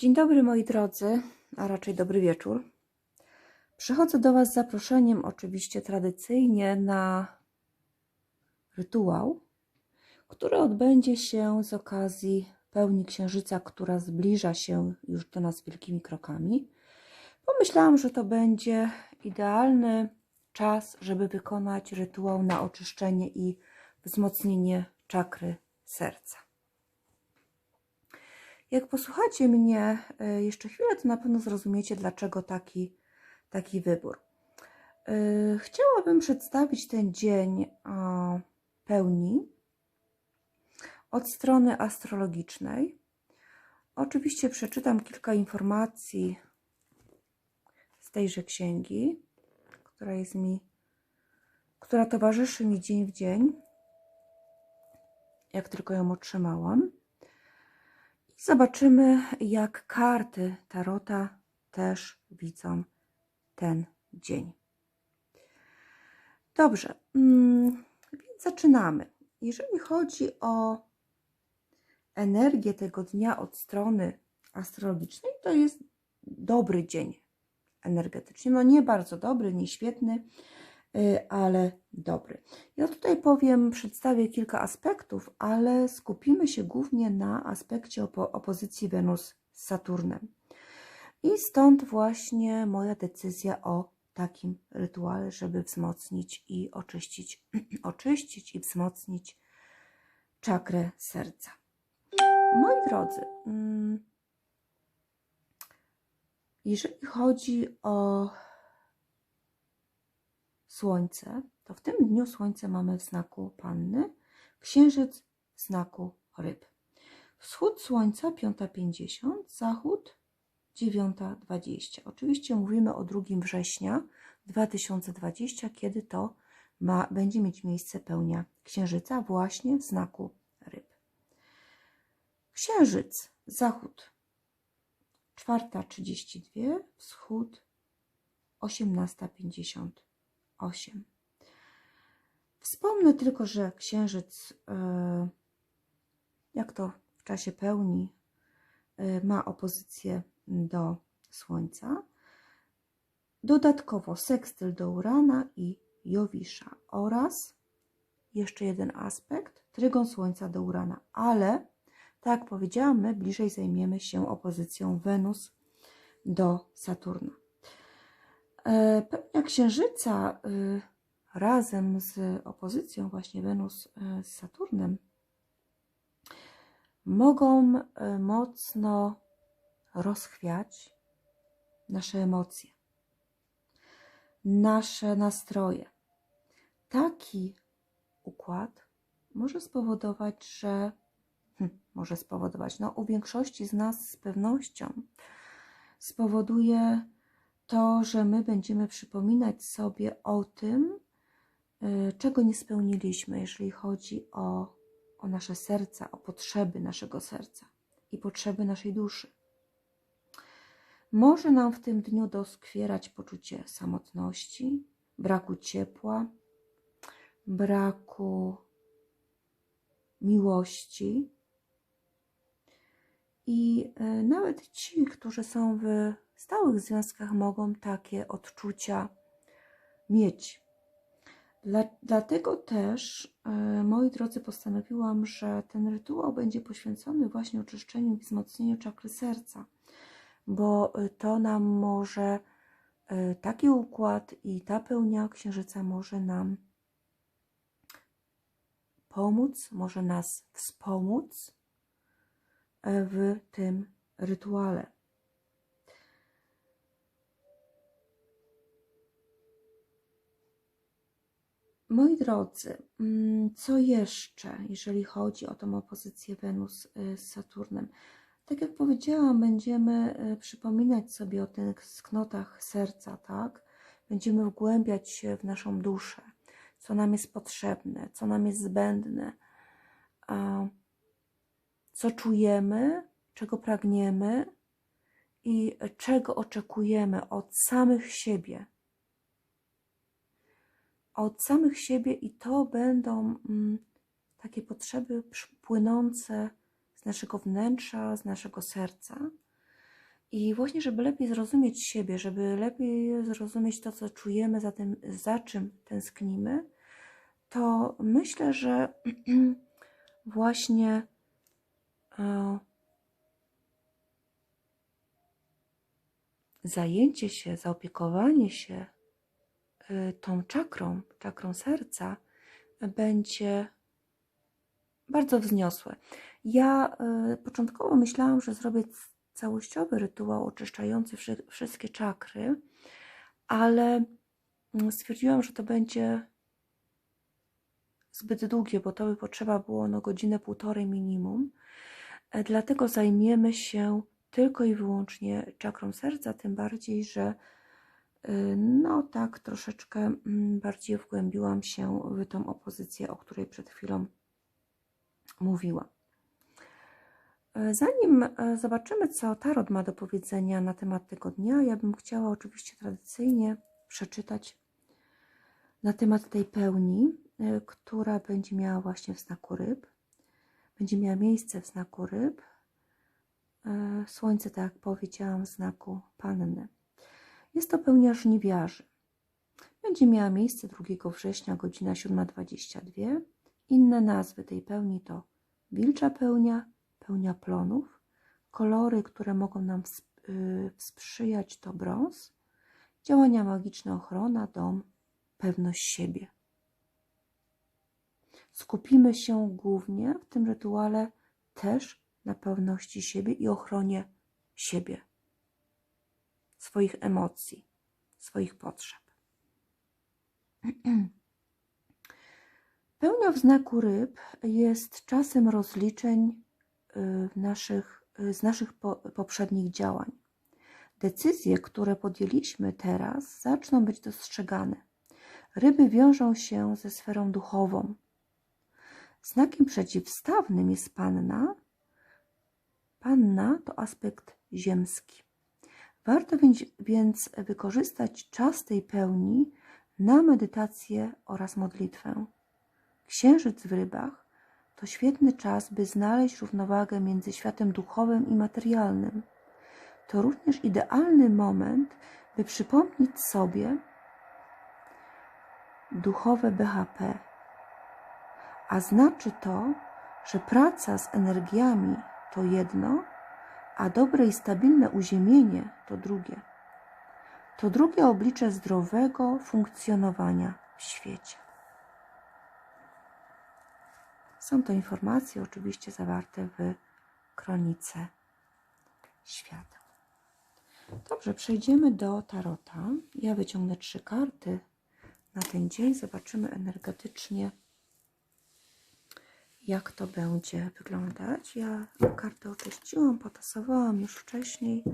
Dzień dobry moi drodzy, a raczej dobry wieczór. Przychodzę do Was z zaproszeniem, oczywiście tradycyjnie, na rytuał, który odbędzie się z okazji pełni księżyca, która zbliża się już do nas wielkimi krokami. Pomyślałam, że to będzie idealny czas, żeby wykonać rytuał na oczyszczenie i wzmocnienie czakry serca. Jak posłuchacie mnie y, jeszcze chwilę, to na pewno zrozumiecie, dlaczego taki, taki wybór. Y, Chciałabym przedstawić ten dzień o, pełni od strony astrologicznej. Oczywiście przeczytam kilka informacji z tejże księgi, która jest mi, która towarzyszy mi dzień w dzień, jak tylko ją otrzymałam. Zobaczymy, jak karty Tarota też widzą ten dzień. Dobrze, mm, więc zaczynamy. Jeżeli chodzi o energię tego dnia od strony astrologicznej, to jest dobry dzień energetycznie. No nie bardzo dobry, nie świetny, ale dobry. Ja tutaj powiem, przedstawię kilka aspektów, ale skupimy się głównie na aspekcie opo opozycji Wenus z Saturnem. I stąd właśnie moja decyzja o takim rytuale, żeby wzmocnić i oczyścić, oczyścić i wzmocnić czakrę serca. Moi drodzy, mm, jeżeli chodzi o Słońce, to w tym dniu Słońce mamy w znaku Panny, Księżyc w znaku Ryb. Wschód Słońca 5.50, zachód 9.20. Oczywiście mówimy o 2 września 2020, kiedy to ma, będzie mieć miejsce pełnia Księżyca właśnie w znaku Ryb. Księżyc, zachód 4.32, wschód 18.58. Wspomnę tylko, że księżyc, e, jak to w czasie pełni, e, ma opozycję do Słońca. Dodatkowo sekstyl do Urana i Jowisza oraz jeszcze jeden aspekt, trygon Słońca do Urana, ale tak jak powiedziałam, my bliżej zajmiemy się opozycją Wenus do Saturna. E, Pełnia Księżyca y, razem z opozycją właśnie Wenus y, z Saturnem mogą y, mocno rozchwiać nasze emocje, nasze nastroje. Taki układ może spowodować, że hm, może spowodować, no u większości z nas z pewnością spowoduje to, że my będziemy przypominać sobie o tym, y, czego nie spełniliśmy, jeżeli chodzi o, o nasze serca, o potrzeby naszego serca i potrzeby naszej duszy. Może nam w tym dniu doskwierać poczucie samotności, braku ciepła, braku miłości. I y, nawet ci, którzy są w stałych związkach, mogą takie odczucia mieć. Dla, dlatego też, y, moi drodzy, postanowiłam, że ten rytuał będzie poświęcony właśnie oczyszczeniu i wzmocnieniu czakry serca, bo y, to nam może, taki układ i ta pełnia księżyca może nam pomóc, może nas wspomóc w tym rytuale. Moi drodzy, mm, co jeszcze, jeżeli chodzi o tą opozycję Wenus y, z Saturnem? Tak jak powiedziałam, będziemy y, przypominać sobie o tych sknotach serca, tak? Będziemy wgłębiać się w naszą duszę, co nam jest potrzebne, co nam jest zbędne, co czujemy, czego pragniemy i czego oczekujemy od samych siebie. Od samych siebie, i to będą mm, takie potrzeby płynące z naszego wnętrza, z naszego serca. I właśnie, żeby lepiej zrozumieć siebie, żeby lepiej zrozumieć to, co czujemy, za, tym, za czym tęsknimy, to myślę, że właśnie e, zajęcie się, zaopiekowanie się tą czakrą, czakrą serca, będzie bardzo wzniosłe. Ja y, początkowo myślałam, że zrobię całościowy rytuał oczyszczający wszy- wszystkie czakry, ale mm, stwierdziłam, że to będzie zbyt długie, bo to by potrzeba było no godzinę, półtorej minimum. E, Dlatego zajmiemy się tylko i wyłącznie czakrą serca, tym bardziej, że y, no tak troszeczkę mm, bardziej wgłębiłam się w tą opozycję, o której przed chwilą mówiłam. E, Zanim e, zobaczymy, co Tarot ma do powiedzenia na temat tego dnia, ja bym chciała oczywiście tradycyjnie przeczytać na temat tej pełni, która będzie miała właśnie w znaku ryb. Będzie miała miejsce w znaku ryb. Słońce, tak jak powiedziałam, w znaku panny. Jest to pełnia żniwiarzy. Będzie miała miejsce 2 września, godzina 7.22. Inne nazwy tej pełni to wilcza pełnia, pełnia plonów. Kolory, które mogą nam ws- y, sprzyjać to brąz. Działania magiczne, ochrona, dom, pewność siebie. Skupimy się głównie w tym rytuale też na pewności siebie i ochronie siebie, swoich emocji, swoich potrzeb. Pełnia w znaku ryb jest czasem rozliczeń y, naszych, y, z naszych po, poprzednich działań. Decyzje, które podjęliśmy teraz, zaczną być dostrzegane. Ryby wiążą się ze sferą duchową. Znakiem przeciwstawnym jest panna. Panna to aspekt ziemski. Warto więc, wykorzystać czas tej pełni na medytację oraz modlitwę. Księżyc w rybach to świetny czas, by znaleźć równowagę między światem duchowym i materialnym. To również idealny moment, by przypomnieć sobie duchowe BHP. A znaczy to, że praca z energiami to jedno, a dobre i stabilne uziemienie to drugie. To drugie oblicze zdrowego funkcjonowania w świecie. Są to informacje oczywiście zawarte w kronice świata. Dobrze, przejdziemy do tarota. Ja wyciągnę trzy karty na ten dzień. Zobaczymy energetycznie, jak to będzie wyglądać. Ja karty oczyściłam, potasowałam już wcześniej,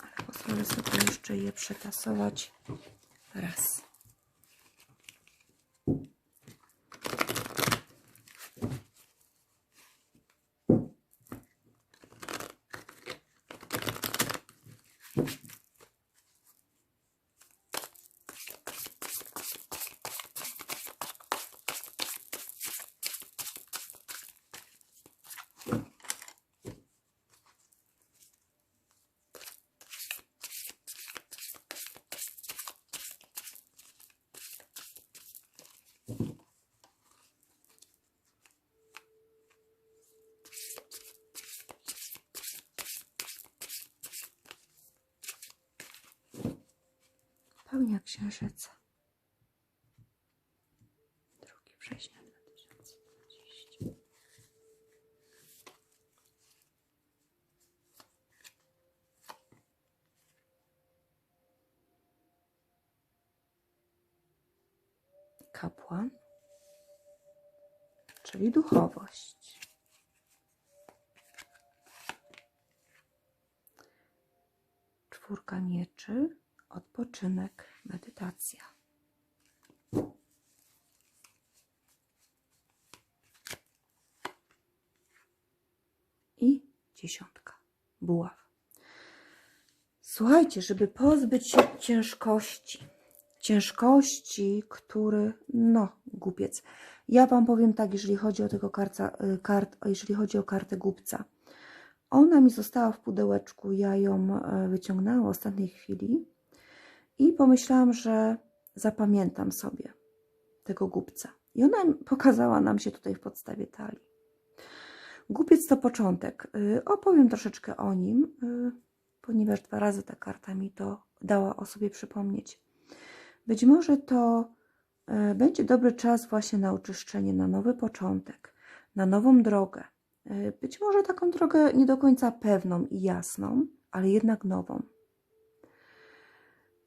ale pozwolę sobie jeszcze je przetasować raz. Księżyca. 2 września 2020. Kapłan, czyli duchowość. Czwórka mieczy, odpoczynek, medytacja. I dziesiątka, buław. Słuchajcie, żeby pozbyć się ciężkości, ciężkości, który, no, głupiec. Ja Wam powiem tak, jeżeli chodzi o tego karta, y, kart, jeżeli chodzi o kartę głupca. Ona mi została w pudełeczku, ja ją e, wyciągnęłam w ostatniej chwili i pomyślałam, że zapamiętam sobie tego głupca. I ona pokazała nam się tutaj w podstawie talii. Głupiec to początek. Y, Opowiem troszeczkę o nim, y, ponieważ dwa razy ta karta mi to dała o sobie przypomnieć. Być może to y, będzie dobry czas właśnie na oczyszczenie, na nowy początek, na nową drogę. Być może taką drogę nie do końca pewną i jasną, ale jednak nową.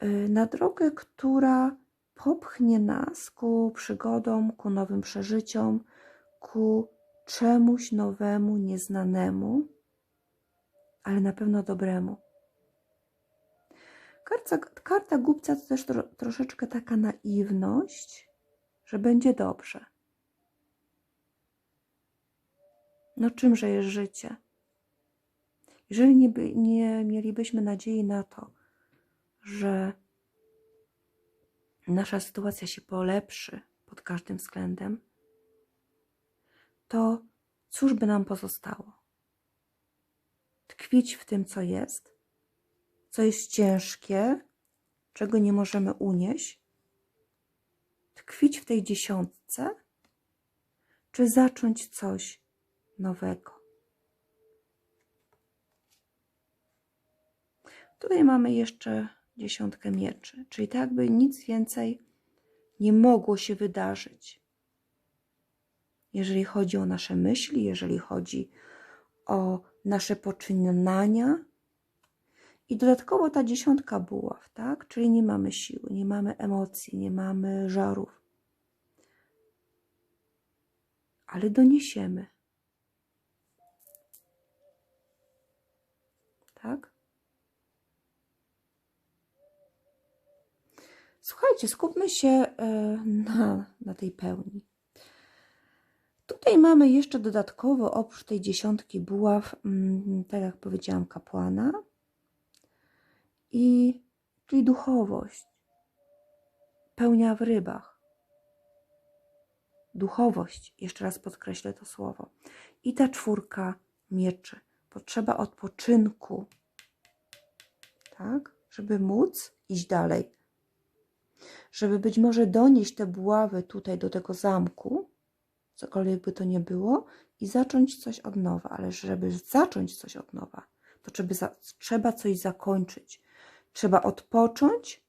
Y, Na drogę, która popchnie nas ku przygodom, ku nowym przeżyciom, ku czemuś nowemu, nieznanemu, ale na pewno dobremu. Karta, karta głupca to też tro, troszeczkę taka naiwność, że będzie dobrze. No czymże jest życie? Jeżeli nie, nie mielibyśmy nadziei na to, że nasza sytuacja się polepszy pod każdym względem, to cóż by nam pozostało? Tkwić w tym, co jest, co jest ciężkie, czego nie możemy unieść, tkwić w tej dziesiątce, czy zacząć coś nowego. Tutaj mamy jeszcze dziesiątkę mieczy, czyli tak jakby nic więcej nie mogło się wydarzyć. Jeżeli chodzi o nasze myśli, jeżeli chodzi o nasze poczynania. I dodatkowo ta dziesiątka buław, tak? Czyli nie mamy siły, nie mamy emocji, nie mamy żarów. Ale doniesiemy. Tak? Słuchajcie, skupmy się e, na, na tej pełni. Tutaj mamy jeszcze dodatkowo, oprócz tej dziesiątki buław, mm, tak jak powiedziałam, kapłana, i, czyli duchowość, pełnia w rybach. Duchowość, jeszcze raz podkreślę to słowo. I ta czwórka mieczy. Potrzeba odpoczynku, tak, żeby móc iść dalej. Żeby być może donieść te buławy tutaj do tego zamku, cokolwiek by to nie było, i zacząć coś od nowa. Ale żeby zacząć coś od nowa, to trzeba, trzeba coś zakończyć. Trzeba odpocząć,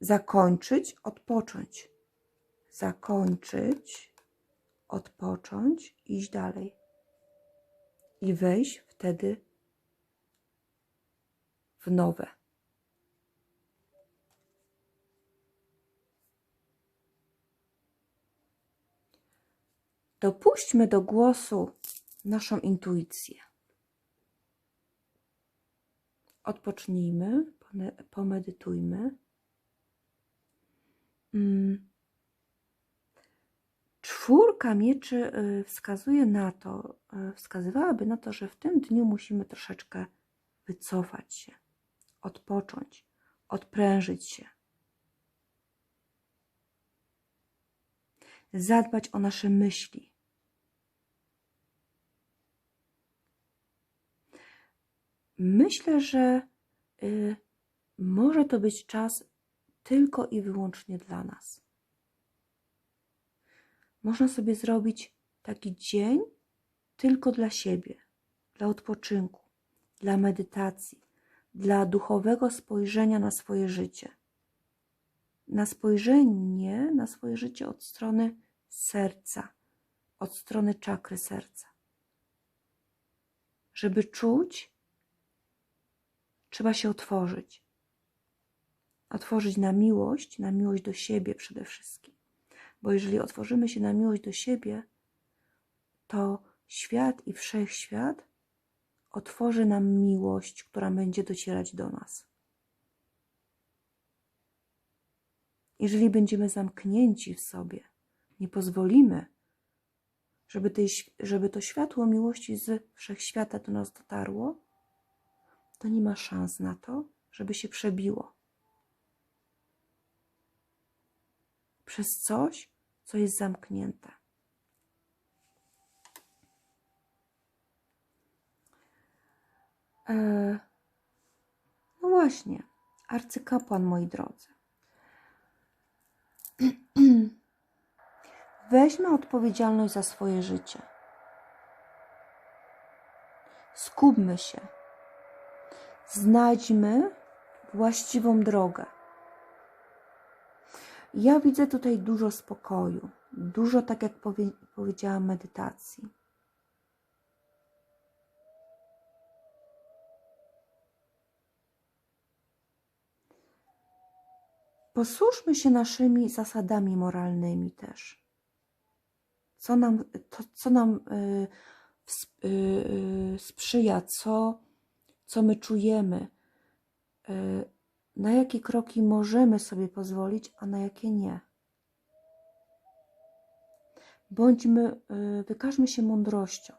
zakończyć, odpocząć. Zakończyć, odpocząć, iść dalej. I wejść wtedy w nowe. Dopuśćmy do głosu naszą intuicję. Odpocznijmy, pomedytujmy. Mm. Czwórka mieczy y, wskazuje na to, y, wskazywałaby na to, że w tym dniu musimy troszeczkę wycofać się, odpocząć, odprężyć się. Zadbać o nasze myśli. Myślę, że y, może to być czas tylko i wyłącznie dla nas. Można sobie zrobić taki dzień tylko dla siebie, dla odpoczynku, dla medytacji, dla duchowego spojrzenia na swoje życie. Na spojrzenie na swoje życie od strony serca, od strony czakry serca. Żeby czuć, trzeba się otworzyć. Otworzyć na miłość, na miłość do siebie przede wszystkim. Bo jeżeli otworzymy się na miłość do siebie, to świat i wszechświat otworzy nam miłość, która będzie docierać do nas. Jeżeli będziemy zamknięci w sobie, nie pozwolimy, żeby, tej, żeby to światło miłości z wszechświata do nas dotarło, to nie ma szans na to, żeby się przebiło. Przez coś, co jest zamknięte. E, no właśnie, arcykapłan, moi drodzy. Weźmy odpowiedzialność za swoje życie. Skupmy się. Znajdźmy właściwą drogę. Ja widzę tutaj dużo spokoju, dużo, tak jak powie, powiedziałam, medytacji. Posłuszmy się naszymi zasadami moralnymi też. Co nam, to, co nam y, y, y, sprzyja, co, co my czujemy, y, na jakie kroki możemy sobie pozwolić, a na jakie nie. Bądźmy, y, wykażmy się mądrością.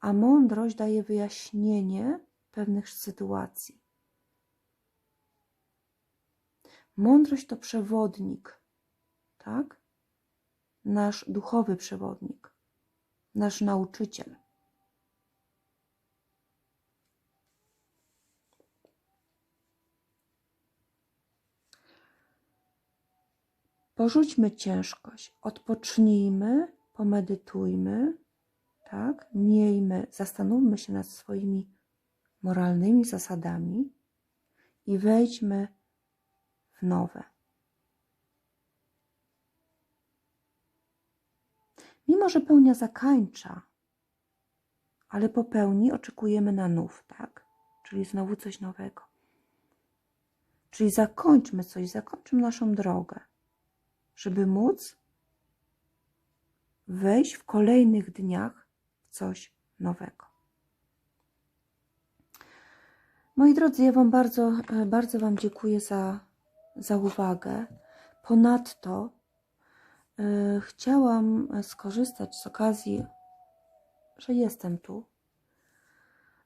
A mądrość daje wyjaśnienie pewnych sytuacji. Mądrość to przewodnik, tak? Nasz duchowy przewodnik, nasz nauczyciel. Porzućmy ciężkość, odpocznijmy, pomedytujmy, tak? Miejmy, zastanówmy się nad swoimi moralnymi zasadami i wejdźmy w nowe. Mimo, że pełnia zakańcza, ale po pełni oczekujemy na nów, tak? Czyli znowu coś nowego. Czyli zakończmy coś, zakończmy naszą drogę, żeby móc wejść w kolejnych dniach w coś nowego. Moi drodzy, ja Wam bardzo, e, bardzo Wam dziękuję za, za uwagę. Ponadto e, chciałam skorzystać z okazji, że jestem tu,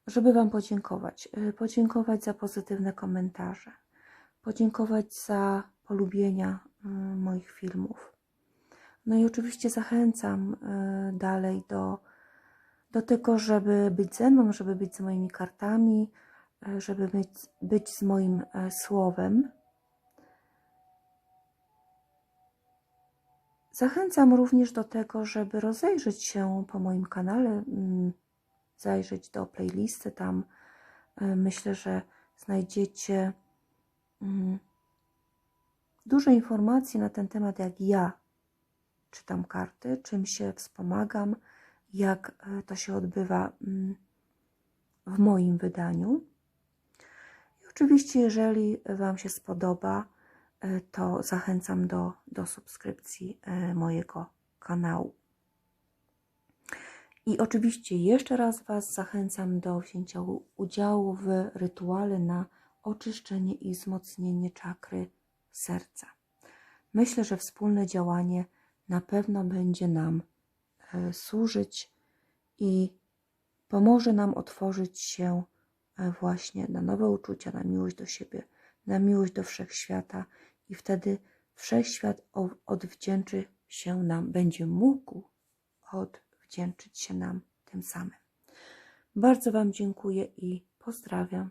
żeby Wam podziękować. E, Podziękować za pozytywne komentarze, podziękować za polubienia moich filmów. No i oczywiście zachęcam e, dalej do, do tego, żeby być ze mną, żeby być z moimi kartami, e, żeby być, być z moim słowem. Zachęcam również do tego, żeby rozejrzeć się po moim kanale, mm, zajrzeć do playlisty. Tam myślę, że znajdziecie mm, dużo informacji na ten temat, jak ja czytam karty, czym się wspomagam, jak e, to się odbywa mm, w moim wydaniu. I oczywiście, jeżeli Wam się spodoba, e, to zachęcam do, do subskrypcji e, mojego kanału. I oczywiście jeszcze raz Was zachęcam do wzięcia udziału w rytuale na oczyszczenie i wzmocnienie czakry serca. Myślę, że wspólne działanie na pewno będzie nam e, służyć i pomoże nam otworzyć się e, właśnie na nowe uczucia, na miłość do siebie, na miłość do wszechświata i wtedy wszechświat odwdzięczy się nam, będzie mógł odwdzięczyć się nam tym samym. Bardzo Wam dziękuję i pozdrawiam.